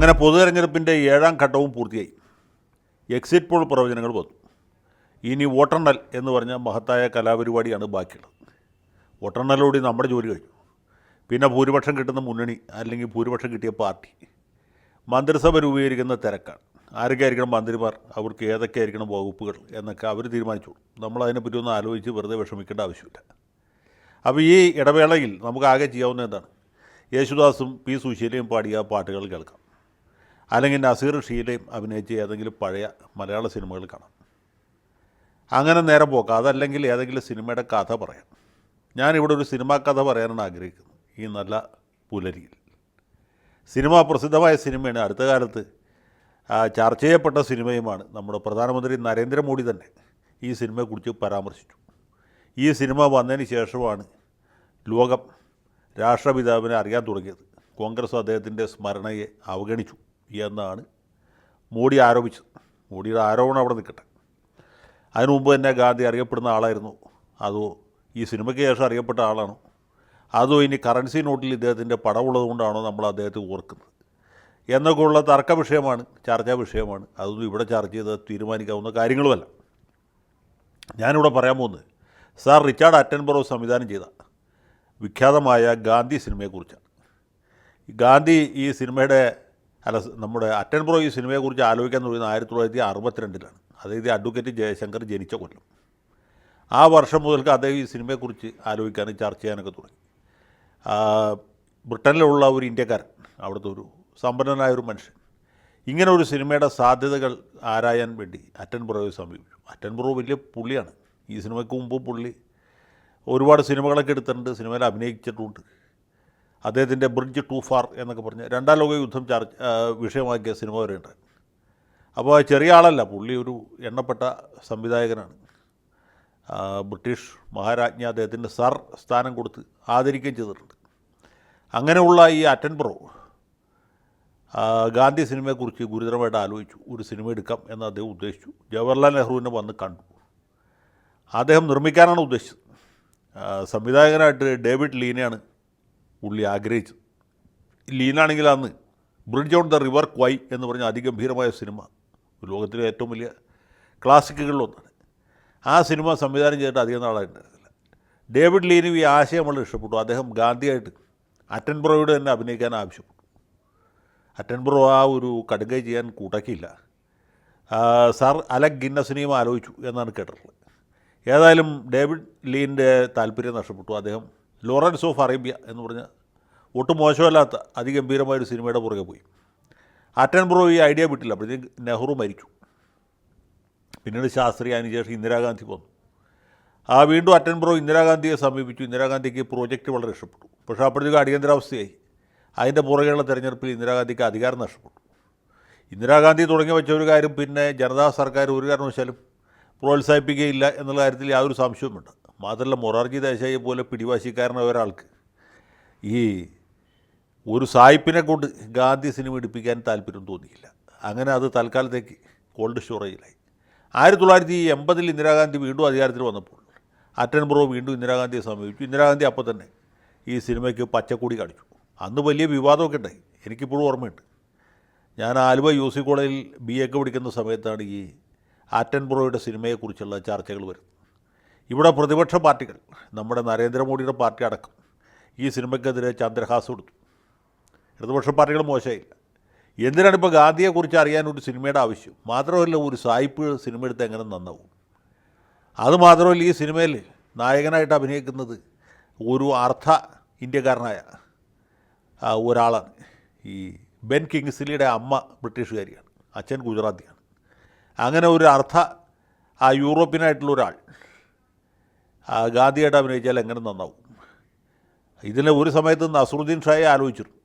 അങ്ങനെ പൊതു തെരഞ്ഞെടുപ്പിന്റെ ഏഴാം ഘട്ടവും പൂർത്തിയായി. എക്സിറ്റ് പോൾ പ്രവചനങ്ങൾ വന്നു. ഇനി വോട്ടെണ്ണൽ എന്ന് പറഞ്ഞ മഹത്തായ കലാപരിപാടിയാണ് ബാക്കിയുള്ളത്. വോട്ടെണ്ണലോടി നമ്മുടെ ജോലി കഴിഞ്ഞു. പിന്നെ ഭൂരിപക്ഷം കിട്ടുന്ന മുന്നണി അല്ലെങ്കിൽ ഭൂരിപക്ഷം കിട്ടിയ പാർട്ടി. മന്ത്രിസഭ രൂപീകരിക്കുന്ന തിരക്കാണ്. ആരൊക്കെയായിരിക്കണം മന്ത്രിമാർ? അവർക്ക് ഏതൊക്കെയായിരിക്കണം വകുപ്പുകൾ എന്നൊക്കെ അവർ തീരുമാനിച്ചോളും. നമ്മൾ അതിനെപ്പറ്റി ഒന്ന് ആലോചിച്ച് വെറുതെ വിഷമിക്കേണ്ട ആവശ്യമില്ല. അപ്പോൾ ഈ ഇടവേളയിൽ നമുക്ക് ആകെ ചെയ്യാവുന്ന എന്താണ്? യേശുദാസും പി സുശീലയും പാടിയ പാട്ടുകൾ കേൾക്കാം. അല്ലെങ്കിൽ നസീർ ഷീലയും അഭിനയിച്ച് ഏതെങ്കിലും പഴയ മലയാള സിനിമകൾ കാണാം. അങ്ങനെ നേരം പോക്കാം. അതല്ലെങ്കിൽ ഏതെങ്കിലും സിനിമയുടെ കഥ പറയാം. ഞാനിവിടെ ഒരു സിനിമാ കഥ പറയാനാണ് ആഗ്രഹിക്കുന്നത്. ഈ നല്ല പുലരിയിൽ. സിനിമ പ്രസിദ്ധമായ സിനിമയാണ് അടുത്ത കാലത്ത് ചർച്ച ചെയ്യപ്പെട്ട സിനിമയുമാണ് നമ്മുടെ പ്രധാനമന്ത്രി നരേന്ദ്രമോദി തന്നെ ഈ സിനിമയെക്കുറിച്ച് പരാമർശിച്ചു. ഈ സിനിമ വന്നതിന് ശേഷമാണ് ലോകം രാഷ്ട്രപിതാവിനെ അറിയാൻ തുടങ്ങിയത്. കോൺഗ്രസ് അദ്ദേഹത്തിന്റെ സ്മരണയെ അവഗണിച്ചു. എന്നാണ് മോഡി ആരോപിച്ചത്. മോഡിയുടെ ആരോപണം അവിടെ നിൽക്കട്ടെ. അതിനു മുമ്പ് തന്നെ ഗാന്ധി അറിയപ്പെടുന്ന ആളായിരുന്നു. അതോ ഈ സിനിമയ്ക്ക് ശേഷം അറിയപ്പെട്ട ആളാണോ? അതോ ഇനി കറൻസി നോട്ടിൽ ഇദ്ദേഹത്തിന്റെ പടമുള്ളത് കൊണ്ടാണോ നമ്മൾ അദ്ദേഹത്തെ ഓർക്കുന്നത്? എന്നൊക്കെയുള്ള തർക്ക വിഷയമാണ് ചർച്ചാ വിഷയമാണ്. അതൊന്നും ഇവിടെ ചർച്ച ചെയ്ത് തീരുമാനിക്കാവുന്ന കാര്യങ്ങളുമല്ല. ഞാനിവിടെ പറയാൻ പോകുന്നത് സാർ റിച്ചാർഡ് അറ്റൻബറോ സംവിധാനം ചെയ്ത വിഖ്യാതമായ ഗാന്ധി സിനിമയെക്കുറിച്ചാണ്. ഗാന്ധി ഈ സിനിമയുടെ അല്ല നമ്മുടെ അറ്റൻബറോ ഈ സിനിമയെക്കുറിച്ച് ആലോചിക്കാൻ തുടങ്ങിയത് ആയിരത്തി തൊള്ളായിരത്തി അറുപത്തിരണ്ടിലാണ്. അതായത് അഡ്വക്കേറ്റ് ജയശങ്കർ ജനിച്ച കൊല്ലം. ആ വർഷം മുതൽക്ക് അദ്ദേഹം ഈ സിനിമയെക്കുറിച്ച് ആലോചിക്കാനും ചർച്ച ചെയ്യാനൊക്കെ തുടങ്ങി. ബ്രിട്ടനിലുള്ള ഒരു ഇന്ത്യക്കാരൻ അവിടുത്തെ ഒരു സമ്പന്നനായ ഒരു മനുഷ്യൻ. ഇങ്ങനെ ഒരു സിനിമയുടെ സാധ്യതകൾ ആരായാൻ വേണ്ടി അറ്റൻബറോയെ സമീപിച്ചു. അറ്റൻബറോ വലിയ പുള്ളിയാണ്. ഈ സിനിമയ്ക്ക് മുമ്പ് പുള്ളി ഒരുപാട് സിനിമകളൊക്കെ എടുത്തിട്ടുണ്ട് സിനിമയിൽ അഭിനയിച്ചിട്ടുണ്ട്. അദ്ദേഹത്തിന്റെ ബ്രിഡ്ജ് ടു ഫാർ എന്നൊക്കെ പറഞ്ഞ് രണ്ടാം ലോക യുദ്ധം ചർച്ച വിഷയമാക്കിയ സിനിമ വരെ ഉണ്ട്. അപ്പോൾ ചെറിയ ആളല്ല പുള്ളി ഒരു എണ്ണപ്പെട്ട സംവിധായകനാണ്. ബ്രിട്ടീഷ് മഹാരാജ്ഞി അദ്ദേഹത്തിന്റെ സർ സ്ഥാനം കൊടുത്ത് ആദരിക്കുകയും ചെയ്തിട്ടുണ്ട്. അങ്ങനെയുള്ള ഈ അറ്റൻബ്രോ ഗാന്ധി സിനിമയെക്കുറിച്ച് ഗുരുതരമായിട്ട് ആലോചിച്ചു ഒരു സിനിമ എടുക്കാം എന്ന് അദ്ദേഹം ഉദ്ദേശിച്ചു. ജവഹർലാൽ നെഹ്റുവിനെ വന്ന് കണ്ടു. അദ്ദേഹം നിർമ്മിക്കാനാണ് ഉദ്ദേശിച്ചത്. സംവിധായകനായിട്ട് ഡേവിഡ് ലീനയാണ് പുള്ളി ആഗ്രഹിച്ചു. ലീനാണെങ്കിൽ അന്ന് bridge on the river Kwai എന്ന് പറഞ്ഞ അതിഗംഭീരമായ സിനിമ. ലോകത്തിലെ ഏറ്റവും വലിയ ക്ലാസിക്കുകളിലൊന്നാണ്. ആ സിനിമ സംവിധാനം ചെയ്തിട്ട് അധികം നാളായിട്ടുണ്ടായിരുന്നില്ല ഡേവിഡ് ലീനും ഈ ആശയം വളരെ ഇഷ്ടപ്പെട്ടു. അദ്ദേഹം ഗാന്ധിയായിട്ട് അറ്റൻബ്രോയോട് തന്നെ അഭിനയിക്കാൻ ആവശ്യപ്പെട്ടു. അറ്റൻബ്രോ ആ ഒരു കടുകൈ ചെയ്യാൻ കൂട്ടാക്കിയില്ല. സർ അലക് ഗിന്നസിനെയും ആലോചിച്ചു എന്നാണ് കേട്ടിട്ടുള്ളത്. ഏതായാലും ഡേവിഡ് ലീന്റെ താല്പര്യം നഷ്ടപ്പെട്ടു. അദ്ദേഹം ലോറൻസ് ഓഫ് അറേബ്യ എന്ന് പറഞ്ഞ ഒട്ടും മോശമല്ലാത്ത അതിഗംഭീരമായൊരു സിനിമയുടെ പുറകെ പോയി. അറ്റൻബ്രോ ഈ ഐഡിയ വിട്ടില്ല. അപ്പോഴത്തേക്ക് നെഹ്റു മരിച്ചു. പിന്നീട് ശാസ്ത്രി അതിനുശേഷം ഇന്ദിരാഗാന്ധി വന്നു. ആ വീണ്ടും അറ്റൻബ്രോ ഇന്ദിരാഗാന്ധിയെ സമീപിച്ചു. ഇന്ദിരാഗാന്ധിക്ക് പ്രോജക്റ്റ് വളരെ ഇഷ്ടപ്പെട്ടു. പക്ഷേ അപ്പോഴത്തേക്ക് അടിയന്തരാവസ്ഥയായി. അതിന്റെ പുറകെയുള്ള തെരഞ്ഞെടുപ്പിൽ ഇന്ദിരാഗാന്ധിക്ക് അധികാരം നഷ്ടപ്പെട്ടു. ഇന്ദിരാഗാന്ധി തുടങ്ങി വെച്ച ഒരു കാര്യം പിന്നെ ജനതാ സർക്കാർ ഒരു കാരണവശാലും പ്രോത്സാഹിപ്പിക്കുകയില്ല എന്നുള്ള കാര്യത്തിൽ യാതൊരു സംശയവുമുണ്ട് മാത്രമല്ല മൊറാർജി ദേശായി പോലെ പിടിവാശിക്കാരനായ ഒരാൾക്ക് ഈ ഒരു സായിപ്പിനെ കൊണ്ട് ഗാന്ധി സിനിമ എടുപ്പിക്കാൻ താല്പര്യം തോന്നിയില്ല. അങ്ങനെ അത് തൽക്കാലത്തേക്ക് കോൾഡ് സ്റ്റോറേജിലായി ആയിരത്തി തൊള്ളായിരത്തി എൺപതിൽ ഇന്ദിരാഗാന്ധി വീണ്ടും അധികാരത്തിൽ വന്നപ്പോൾ അറ്റൻബ്രോ വീണ്ടും ഇന്ദിരാഗാന്ധിയെ സമീപിച്ചു. ഇന്ദിരാഗാന്ധി അപ്പോൾ തന്നെ ഈ സിനിമയ്ക്ക് പച്ചക്കൂടി കാണിച്ചു. അന്ന് വലിയ വിവാദമൊക്കെ ഉണ്ടായി. എനിക്കിപ്പോഴും ഓർമ്മയുണ്ട്. ഞാൻ ആലുവ യു സി കോളേജിൽ ബി എക്ക് പഠിക്കുന്ന സമയത്താണ് ഈ ആറ്റൻബ്രോയുടെ സിനിമയെക്കുറിച്ചുള്ള ചർച്ചകൾ വരുന്നത്. ഇവിടെ പ്രതിപക്ഷ പാർട്ടികൾ നമ്മുടെ നരേന്ദ്രമോദിയുടെ പാർട്ടി അടക്കം ഈ സിനിമയ്ക്കെതിരെ ചന്ദ്രഹാസ് കൊടുത്തു. ഇടതുപക്ഷ പാർട്ടികൾ മോശമായില്ല. എന്തിനാണ് ഇപ്പോൾ ഗാന്ധിയെക്കുറിച്ച് അറിയാൻ ഒരു സിനിമയുടെ ആവശ്യം? മാത്രമല്ല ഒരു സായിപ്പ് സിനിമ എടുത്ത് എങ്ങനെ നന്നാവും? അതുമാത്രമല്ല ഈ സിനിമയിൽ നായകനായിട്ട് അഭിനയിക്കുന്നത് ഒരു അർത്ഥ ഇന്ത്യക്കാരനായ ഒരാളാണ്. ഈ ബെൻ കിങ്സ്ലിയുടെ അമ്മ ബ്രിട്ടീഷുകാരിയാണ് അച്ഛൻ ഗുജറാത്തിയാണ്. അങ്ങനെ ഒരു അർത്ഥ ആ യൂറോപ്യനായിട്ടുള്ള ഒരാൾ ഗാന്ധിയായിട്ട് അഭിനയിച്ചാൽ എങ്ങനെ നന്നാവും? ഇതിന് ഒരു സമയത്ത് നസറുദ്ദീൻ ഷായെ ആലോചിച്ചിരുന്നു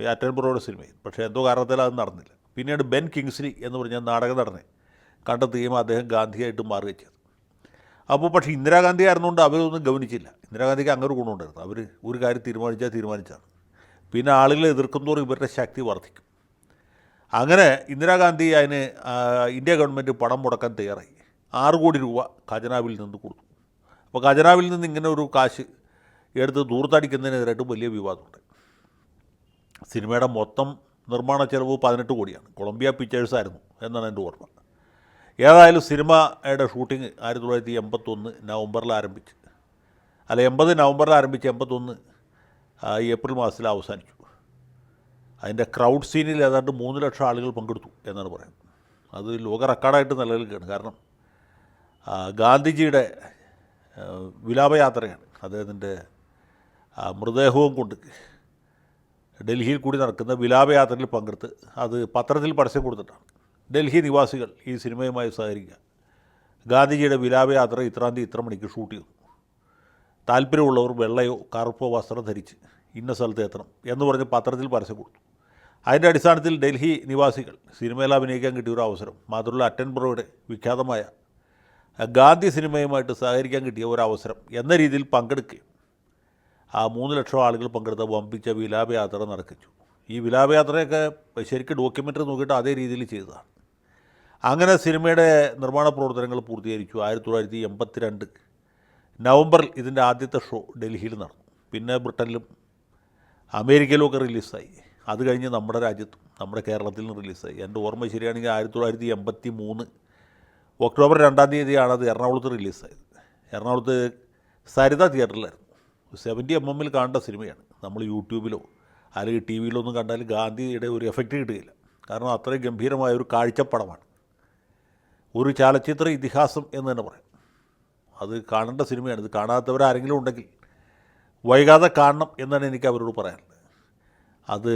ഈ അറ്റൻപുറയുടെ സിനിമയിൽ. പക്ഷേ എന്തോ കാരണത്തിൽ അത് നടന്നില്ല. പിന്നീട് ബെൻ കിങ്സ്ലി എന്ന് പറഞ്ഞ നാടക നടനെ കണ്ടെത്തുകയും അദ്ദേഹം ഗാന്ധിയായിട്ട് മാറുകയും ചെയ്തു. അപ്പോൾ പക്ഷേ ഇന്ദിരാഗാന്ധി ആയിരുന്നുകൊണ്ട് അവരൊന്നും ഗവനിച്ചില്ല. ഇന്ദിരാഗാന്ധിക്ക് അങ്ങനെ ഗുണമുണ്ടായിരുന്നു. അവർ ഒരു കാര്യം തീരുമാനിച്ചാൽ തീരുമാനിച്ചാണ്. പിന്നെ ആളുകളെ എതിർക്കുന്തോറും ഇവരുടെ ശക്തി വർദ്ധിക്കും. അങ്ങനെ ഇന്ദിരാഗാന്ധി അതിന് ഇന്ത്യ ഗവൺമെന്റ് പണം മുടക്കാൻ തയ്യാറായി. ആറ് കോടി രൂപ ഖജനാവിൽ നിന്ന് കൊടുത്തു. അപ്പോൾ ഖജനാവിൽ നിന്ന് ഇങ്ങനെ ഒരു കാശ് എടുത്ത് ദൂർത്തടിക്കുന്നതിനെതിരായിട്ട് വലിയ വിവാദമുണ്ട്. സിനിമയുടെ മൊത്തം നിർമ്മാണ ചെലവ് പതിനെട്ട് കോടിയാണ്. കൊളംബിയ പിക്ചേഴ്സ് ആയിരുന്നു എന്നാണ് എന്റെ ഓർമ്മ. ഏതായാലും സിനിമയുടെ ഷൂട്ടിംഗ് ആയിരത്തി തൊള്ളായിരത്തി എൺപത്തൊന്ന് നവംബറിൽ ആരംഭിച്ച്. അല്ല എൺപത് നവംബറിൽ ആരംഭിച്ച് എൺപത്തൊന്ന് ഏപ്രിൽ മാസത്തിൽ അവസാനിച്ചു. അതിന്റെ ക്രൗഡ് സീനിൽ ഏതാണ്ട് മൂന്ന് ലക്ഷം ആളുകൾ പങ്കെടുത്തു എന്നാണ് പറയുന്നത്. അത് ലോക റെക്കോർഡായിട്ട് നിലനിൽക്കുകയാണ്. കാരണം ഗാന്ധിജിയുടെ വിലാപയാത്രയാണ്. അദ്ദേഹത്തിന്റെ മൃതദേഹവും കൊണ്ട് ഡൽഹിയിൽ കൂടി നടക്കുന്ന വിലാപയാത്രയിൽ പങ്കെടുത്ത് അത് പത്രത്തിൽ പരസ്യം കൊടുത്തിട്ടാണ്. ഡൽഹി നിവാസികൾ ഈ സിനിമയുമായി സഹകരിക്കുക. ഗാന്ധിജിയുടെ വിലാപയാത്ര ഇത്രാം തീയതി ഇത്ര മണിക്ക് ഷൂട്ട് ചെയ്തു. താല്പര്യമുള്ളവർ വെള്ളയോ കറുപ്പോ വസ്ത്രം ധരിച്ച് ഇന്ന സ്ഥലത്ത് എത്തണം എന്ന് പറഞ്ഞ് പത്രത്തിൽ പരസ്യം കൊടുത്തു. അതിന്റെ അടിസ്ഥാനത്തിൽ ഡൽഹി നിവാസികൾ സിനിമയിൽ അഭിനയിക്കാൻ കിട്ടിയ ഒരു അവസരം മാത്രമല്ല അറ്റൻബറോയുടെ വിഖ്യാതമായ ഗാന്ധി സിനിമയുമായിട്ട് സഹകരിക്കാൻ കിട്ടിയ ഒരവസരം എന്ന രീതിയിൽ പങ്കെടുക്കുകയും ആ മൂന്ന് ലക്ഷം ആളുകൾ പങ്കെടുത്ത വമ്പിച്ച വിലാപയാത്ര നടക്കിച്ചു. ഈ വിലാപയാത്രയൊക്കെ ശരിക്കും ഡോക്യുമെന്ററി നോക്കിയിട്ട് അതേ രീതിയിൽ ചെയ്തതാണ്. അങ്ങനെ സിനിമയുടെ നിർമ്മാണ പ്രവർത്തനങ്ങൾ പൂർത്തീകരിച്ചു ആയിരത്തി തൊള്ളായിരത്തി എൺപത്തി രണ്ട് നവംബറിൽ ഇതിന്റെ ആദ്യത്തെ ഷോ ഡൽഹിയിൽ നടന്നു. പിന്നെ ബ്രിട്ടനിലും അമേരിക്കയിലും ഒക്കെ റിലീസായി. അത് കഴിഞ്ഞ് നമ്മുടെ രാജ്യത്തും നമ്മുടെ കേരളത്തിലും റിലീസായി. എന്റെ ഓർമ്മ ശരിയാണെങ്കിൽ ആയിരത്തി തൊള്ളായിരത്തി എൺപത്തി മൂന്ന് ഒക്ടോബർ രണ്ടാം തീയതിയാണ് അത് എറണാകുളത്ത് റിലീസായത്. എറണാകുളത്ത് സരിത തിയേറ്ററിലായിരുന്നു. സെവന്റി എം എമ്മിൽ കാണേണ്ട സിനിമയാണ്. നമ്മൾ യൂട്യൂബിലോ അല്ലെങ്കിൽ ടി വിയിലോ ഒന്നും കണ്ടാൽ ഗാന്ധിയുടെ ഒരു എഫക്റ്റ് കിട്ടുകയില്ല. കാരണം അത്രയും ഗംഭീരമായ ഒരു കാഴ്ചപ്പടമാണ്. ഒരു ചലച്ചിത്ര ഇതിഹാസം എന്ന് തന്നെ പറയാം. അത് കാണേണ്ട സിനിമയാണ്. ഇത് കാണാത്തവരാരെങ്കിലും ഉണ്ടെങ്കിൽ വൈകാതെ കാണണം എന്നാണ് എനിക്ക് അവരോട് പറയാനുള്ളത്. അത്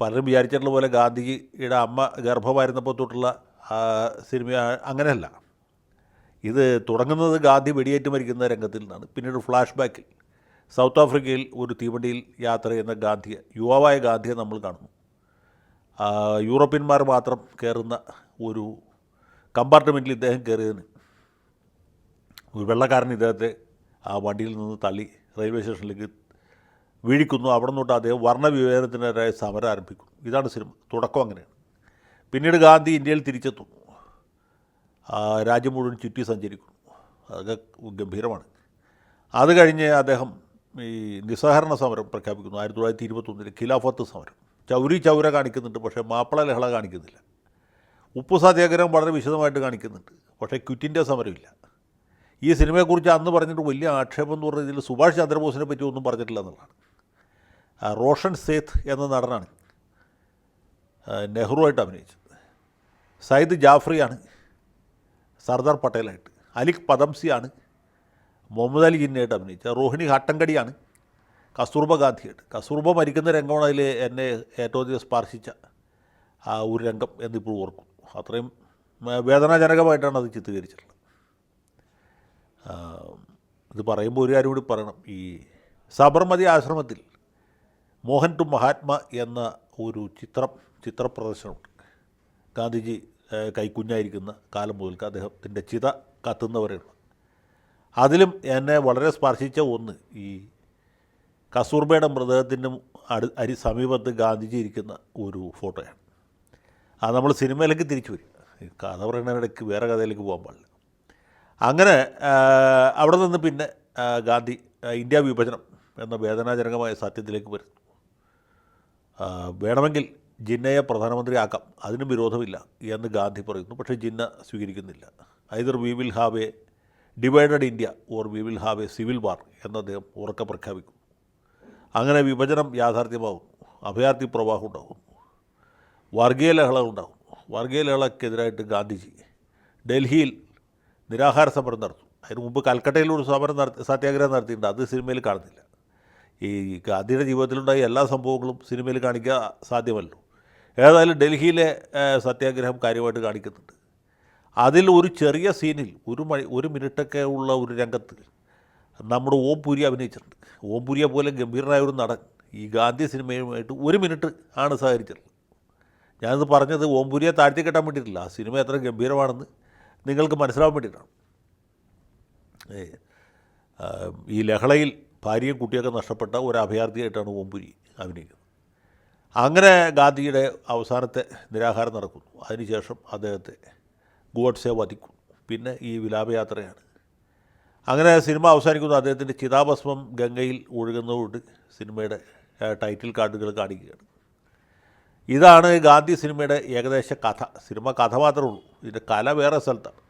പലരും വിചാരിച്ചിട്ടുള്ള പോലെ ഗാന്ധിജിയുടെ അമ്മ ഗർഭമായിരുന്നപ്പോൾ തൊട്ടുള്ള സിനിമ അങ്ങനെയല്ല. ഇത് തുടങ്ങുന്നത് ഗാന്ധി വെടിയേറ്റ് മരിക്കുന്ന രംഗത്തിൽ നിന്നാണ്. പിന്നീട് ഫ്ലാഷ് ബാക്കിൽ സൗത്ത് ആഫ്രിക്കയിൽ ഒരു തീവണ്ടിയിൽ യാത്ര ചെയ്യുന്ന ഗാന്ധിയെ യുവാവായ ഗാന്ധിയെ നമ്മൾ കാണുന്നു. യൂറോപ്യന്മാർ മാത്രം കയറുന്ന ഒരു കമ്പാർട്ട്മെന്റിൽ ഇദ്ദേഹം കയറിയതിന് ഒരു വെള്ളക്കാരൻ ഇദ്ദേഹത്തെ ആ വണ്ടിയിൽ നിന്ന് തള്ളി റെയിൽവേ സ്റ്റേഷനിലേക്ക് വീഴിക്കുന്നു. അവിടെ നിന്നോട്ട് അദ്ദേഹം വർണവിവേചനത്തിനെതിരായ സമരം ആരംഭിക്കുന്നു. ഇതാണ് സിനിമ. തുടക്കം അങ്ങനെയാണ്. പിന്നീട് ഗാന്ധി ഇന്ത്യയിൽ തിരിച്ചെത്തുന്നു രാജ്യം മുഴുവൻ ചുറ്റി സഞ്ചരിക്കുന്നു. അതൊക്കെ ഗംഭീരമാണ്. അത് കഴിഞ്ഞ് അദ്ദേഹം ഈ നിസ്സഹരണ സമരം പ്രഖ്യാപിക്കുന്നു. ആയിരത്തി തൊള്ളായിരത്തി ഇരുപത്തൊന്നിൽ ഖിലാഫത്ത് സമരം. ചൗരി ചൗര കാണിക്കുന്നുണ്ട് പക്ഷേ മാപ്പിള ലഹള കാണിക്കുന്നില്ല. ഉപ്പു സത്യാഗ്രഹം വളരെ വിശദമായിട്ട് കാണിക്കുന്നുണ്ട് പക്ഷേ ക്വിറ്റിന്റെ സമരമില്ല. ഈ സിനിമയെക്കുറിച്ച് അന്ന് പറഞ്ഞിട്ട് വലിയ ആക്ഷേപം എന്ന് പറഞ്ഞതിൽ സുഭാഷ് ചന്ദ്രബോസിനെ പറ്റി ഒന്നും പറഞ്ഞിട്ടില്ല എന്നുള്ളതാണ്. റോഷൻ സേത്ത് എന്ന നടനാണ് നെഹ്റു നെഹ്റുവായിട്ട് അഭിനയിച്ചത്. സയ്യിദ് ജാഫ്രിയാണ് സർദാർ പട്ടേലായിട്ട്. അലിഖ് പദംസിയാണ് മുഹമ്മദ് അലി ജിന്നയായിട്ട് അഭിനയിച്ച റോഹിണി ഹാട്ടങ്കടിയാണ് കസ്തൂർബ ഗാന്ധിയായിട്ട്. കസ്തൂർബ മരിക്കുന്ന രംഗമാണ് അതിൽ എന്നെ ഏറ്റവും അധികം സ്പർശിച്ച ആ ഒരു രംഗം എന്നിപ്പോൾ ഓർക്കും. അത്രയും വേദനാജനകമായിട്ടാണ് അത് ചിത്രീകരിച്ചിട്ടുള്ളത്. ഇത് പറയുമ്പോൾ ഒരു കാര്യം കൂടി പറയണം. ഈ സബർമതി ആശ്രമത്തിൽ മോഹൻ ടു മഹാത്മ എന്ന ഒരു ചിത്രം ചിത്രപ്രദർശനമുണ്ട്. ഗാന്ധിജി കൈക്കുഞ്ഞായിരിക്കുന്ന കാലം മുതൽക്ക് അദ്ദേഹത്തിന്റെ ചിത കത്തുന്നവരെയുള്ള അതിലും എന്നെ വളരെ സ്പർശിച്ച ഒന്ന് ഈ കസൂർബയുടെ മൃതദേഹത്തിന്റെ അടു അരി സമീപത്ത് ഗാന്ധിജി ഇരിക്കുന്ന ഒരു ഫോട്ടോയാണ്. അത് നമ്മൾ സിനിമയിലേക്ക് തിരിച്ചു വരും. കഥ പറയുന്നതിനിടയ്ക്ക് വേറെ കഥയിലേക്ക് പോകാൻ പാടില്ല. അങ്ങനെ അവിടെ നിന്ന് പിന്നെ ഗാന്ധി ഇന്ത്യ വിഭജനം എന്ന വേദനാജനകമായ സത്യത്തിലേക്ക് വരുന്നു. വേണമെങ്കിൽ ജിന്നയെ പ്രധാനമന്ത്രിയാക്കാം. അതിനും വിരോധമില്ല എന്ന് ഗാന്ധി പറയുന്നു. പക്ഷേ ജിന്ന സ്വീകരിക്കുന്നില്ല. Either we will have a divided India or we will have a civil war എന്ന് അദ്ദേഹം ഉറക്കെ പ്രഖ്യാപിക്കും അങ്ങനെ വിഭജനം യാഥാർത്ഥ്യമാകും. അഭയാർത്ഥി പ്രവാഹം ഉണ്ടാകുന്നു വർഗീയ ലഹള ഉണ്ടാകും. വർഗീയ ലഹളക്കെതിരായിട്ട് ഗാന്ധിജി ഡൽഹിയിൽ നിരാഹാര സമരം നടത്തും. അതിന് മുമ്പ് കൽക്കട്ടയിൽ ഒരു സമരം നടത്തി സത്യാഗ്രഹം നടത്തിയിട്ടുണ്ട്. അത് സിനിമയിൽ കാണുന്നില്ല. ഈ ഗാന്ധിയുടെ ജീവിതത്തിലുണ്ടായ എല്ലാ സംഭവങ്ങളും സിനിമയിൽ കാണിക്കുക സാധ്യമല്ലോ. ഏതായാലും ഡൽഹിയിലെ സത്യാഗ്രഹം കാര്യമായിട്ട് കാണിക്കുന്നുണ്ട്. അതിൽ ഒരു ചെറിയ സീനിൽ ഒരു മണി ഒരു മിനിറ്റൊക്കെ ഉള്ള ഒരു രംഗത്ത് നമ്മുടെ ഓം പുരി അഭിനയിച്ചിട്ടുണ്ട്. ഓം പുരിയെ പോലെ ഗംഭീരനായ ഒരു നടൻ ഈ ഗാന്ധി സിനിമയുമായിട്ട് ഒരു മിനിറ്റ് ആണ് സഹകരിച്ചിട്ടുള്ളത്. ഞാനിത് പറഞ്ഞത് ഓം പുരിയെ താഴ്ത്തി കെട്ടാൻ വേണ്ടിയിട്ടില്ല. ആ സിനിമ എത്ര ഗംഭീരമാണെന്ന് നിങ്ങൾക്ക് മനസ്സിലാവാൻ വേണ്ടിയിട്ടാണ്. ഈ ലഹളയിൽ ഭാര്യയും കുട്ടിയൊക്കെ നഷ്ടപ്പെട്ട ഒരു അഭയാർത്ഥിയായിട്ടാണ് ഓംപുരി അഭിനയിക്കുന്നത്. അങ്ങനെ ഗാന്ധിയുടെ അവസാനത്തെ നിരാഹാരം നടക്കുന്നു. അതിനുശേഷം അദ്ദേഹത്തെ ഗോഡ്സെ വധിക്കുന്നു പിന്നെ ഈ വിലാപയാത്രയാണ്. അങ്ങനെ സിനിമ അവസാനിക്കുന്നു. അദ്ദേഹത്തിന്റെ ചിതാഭസ്മം ഗംഗയിൽ ഒഴുകുന്നതുകൊണ്ട് സിനിമയുടെ ടൈറ്റിൽ കാർഡുകൾ കാണിക്കുകയാണ്. ഇതാണ് ഗാന്ധി സിനിമയുടെ ഏകദേശ കഥ. സിനിമ കഥ മാത്രമേ ഉള്ളൂ. ഇതിന്റെ കല വേറെ സ്ഥലത്താണ്.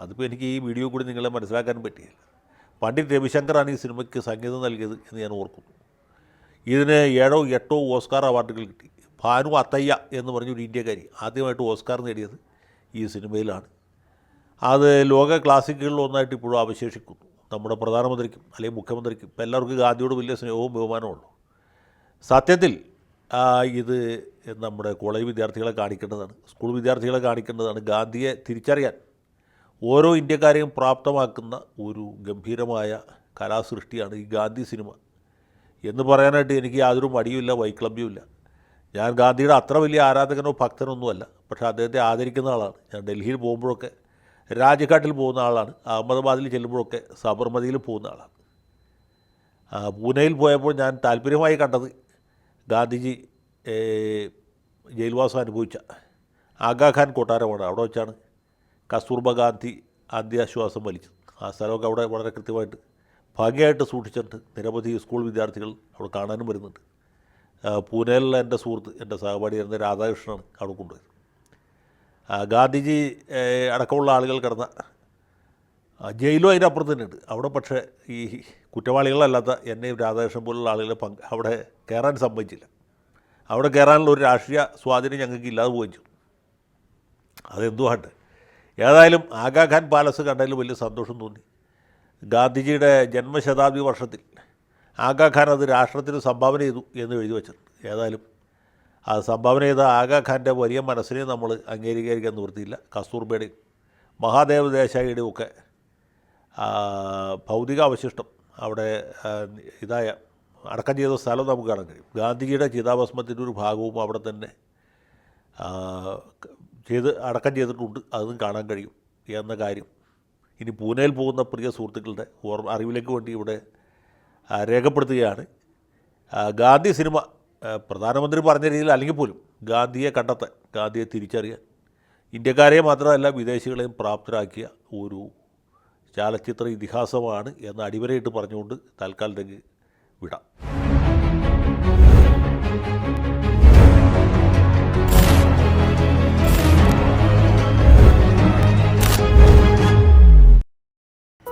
അതിപ്പോൾ എനിക്ക് ഈ വീഡിയോ കൂടി നിങ്ങളെ മനസ്സിലാക്കാൻ പറ്റിയില്ല. പണ്ഡിറ്റ് രവിശങ്കറാണ് ഈ സിനിമയ്ക്ക് സംഗീതം നൽകിയത് എന്ന് ഞാൻ ഓർക്കുന്നു. ഇതിന് ഏഴോ എട്ടോ ഓസ്കാർ അവാർഡുകൾ കിട്ടി. ഭാനു അത്തയ്യ എന്ന് പറഞ്ഞൊരു ഇന്ത്യക്കാരി ആദ്യമായിട്ട് ഓസ്കാർ നേടിയത് ഈ സിനിമയിലാണ്. അത് ലോക ക്ലാസിക്കുകളിൽ ഒന്നായിട്ട് ഇപ്പോഴും അവശേഷിക്കുന്നു. നമ്മുടെ പ്രധാനമന്ത്രിക്കും അല്ലെങ്കിൽ മുഖ്യമന്ത്രിക്കും ഇപ്പം എല്ലാവർക്കും ഗാന്ധിയോട് വലിയ സ്നേഹവും ബഹുമാനവും ഉള്ളൂ. സത്യത്തിൽ ഇത് നമ്മുടെ കോളേജ് വിദ്യാർത്ഥികളെ കാണിക്കേണ്ടതാണ് സ്കൂൾ വിദ്യാർത്ഥികളെ കാണിക്കേണ്ടതാണ്. ഗാന്ധിയെ തിരിച്ചറിയാൻ ഓരോ ഇന്ത്യക്കാരെയും പ്രാപ്തമാക്കുന്ന ഒരു ഗംഭീരമായ കലാസൃഷ്ടിയാണ് ഈ ഗാന്ധി സിനിമ. എന്ന് പറയാനായിട്ട് എനിക്ക് യാതൊരു മടിയുമില്ല വൈക്ലഭ്യവുമില്ല. ഞാൻ ഗാന്ധിയുടെ അത്ര വലിയ ആരാധകനോ ഭക്തനൊന്നുമല്ല. പക്ഷേ അദ്ദേഹത്തെ ആദരിക്കുന്ന ആളാണ്. ഞാൻ ഡൽഹിയിൽ പോകുമ്പോഴൊക്കെ രാജ്ഘാട്ടിൽ പോകുന്ന ആളാണ്. അഹമ്മദാബാദിൽ ചെല്ലുമ്പോഴൊക്കെ സബർമതിയിൽ പോകുന്ന ആളാണ്. പൂനെയിൽ പോയപ്പോൾ ഞാൻ താല്പര്യമായി കണ്ടത് ഗാന്ധിജി ജയിൽവാസം അനുഭവിച്ച ആഗാഖാൻ കൊട്ടാരമാണ്. അവിടെ വെച്ചാണ് കസ്തൂർബ ഗാന്ധി അന്ത്യാശ്വാസം വലിച്ചത്. ആ സ്ഥലമൊക്കെ അവിടെ വളരെ കൃത്യമായിട്ട് ഭംഗിയായിട്ട് സൂക്ഷിച്ചിട്ട് നിരവധി സ്കൂൾ വിദ്യാർത്ഥികൾ അവിടെ കാണാനും വരുന്നുണ്ട്. പൂനെയിലുള്ള എന്റെ സുഹൃത്ത് എന്റെ സഹപാഠിയായിരുന്ന രാധാകൃഷ്ണനാണ് അവിടെ കൊണ്ടുപോയത്. ഗാന്ധിജി അടക്കമുള്ള ആളുകൾ കിടന്ന ജയിലും അതിന്റെ അപ്പുറത്ത് തന്നെയുണ്ട്. അവിടെ പക്ഷേ ഈ കുറ്റവാളികളല്ലാത്ത എന്നെയും രാധാകൃഷ്ണൻ പോലുള്ള ആളുകളെ പങ്ക് അവിടെ കയറാൻ സമ്മതിച്ചില്ല. അവിടെ കയറാനുള്ള ഒരു രാഷ്ട്രീയ സ്വാധീനം ഞങ്ങൾക്ക് ഇല്ലാതെ പോവുകയും ചെയ്തു. അതെന്തുവാണ്ട്? ഏതായാലും ആഗാഖാൻ പാലസ് കണ്ടതിൽ വലിയ സന്തോഷം തോന്നി. ഗാന്ധിജിയുടെ ജന്മശതാബ്ദി വർഷത്തിൽ ആഗാഖാൻ അത് രാഷ്ട്രത്തിന് സംഭാവന ചെയ്തു എന്ന് എഴുതി വെച്ചിട്ടുണ്ട്. ഏതായാലും ആ സംഭാവന ചെയ്ത ആഗാഖാന്റെ വലിയ മനസ്സിനെ നമ്മൾ അംഗീകരിക്കാൻ നിവൃത്തിയില്ല. മഹാദേവ ദേശായിയുടെയും ഒക്കെ ആ, ഭൗതിക അവശിഷ്ടം അവിടെ ഇതായ അടക്കം ചെയ്ത സ്ഥലം നമുക്ക് കാണാൻ കഴിയും. ഗാന്ധിജിയുടെ ചിതാഭസ്മത്തിന്റെ ഒരു ഭാഗവും അവിടെ തന്നെ ചെയ്ത് അടക്കം ചെയ്തിട്ടുണ്ട്. അതും കാണാൻ കഴിയും എന്ന കാര്യം ഇനി പൂനെയിൽ പോകുന്ന പ്രിയ സുഹൃത്തുക്കളുടെ ഓർമ്മ അറിവിലേക്ക് വേണ്ടി ഇവിടെ രേഖപ്പെടുത്തുകയാണ്. ഗാന്ധി സിനിമ പ്രധാനമന്ത്രി പറഞ്ഞ രീതിയിൽ അല്ലെങ്കിൽ പോലും ഗാന്ധിയെ കണ്ടെത്താൻ ഗാന്ധിയെ തിരിച്ചറിയാൻ ഇന്ത്യക്കാരെ മാത്രമല്ല വിദേശികളെയും പ്രാപ്തരാക്കിയ ഒരു ചലച്ചിത്ര ഇതിഹാസമാണ് എന്ന് അടിവരയിട്ട് പറഞ്ഞുകൊണ്ട് തൽക്കാലത്തേക്ക് വിടാം.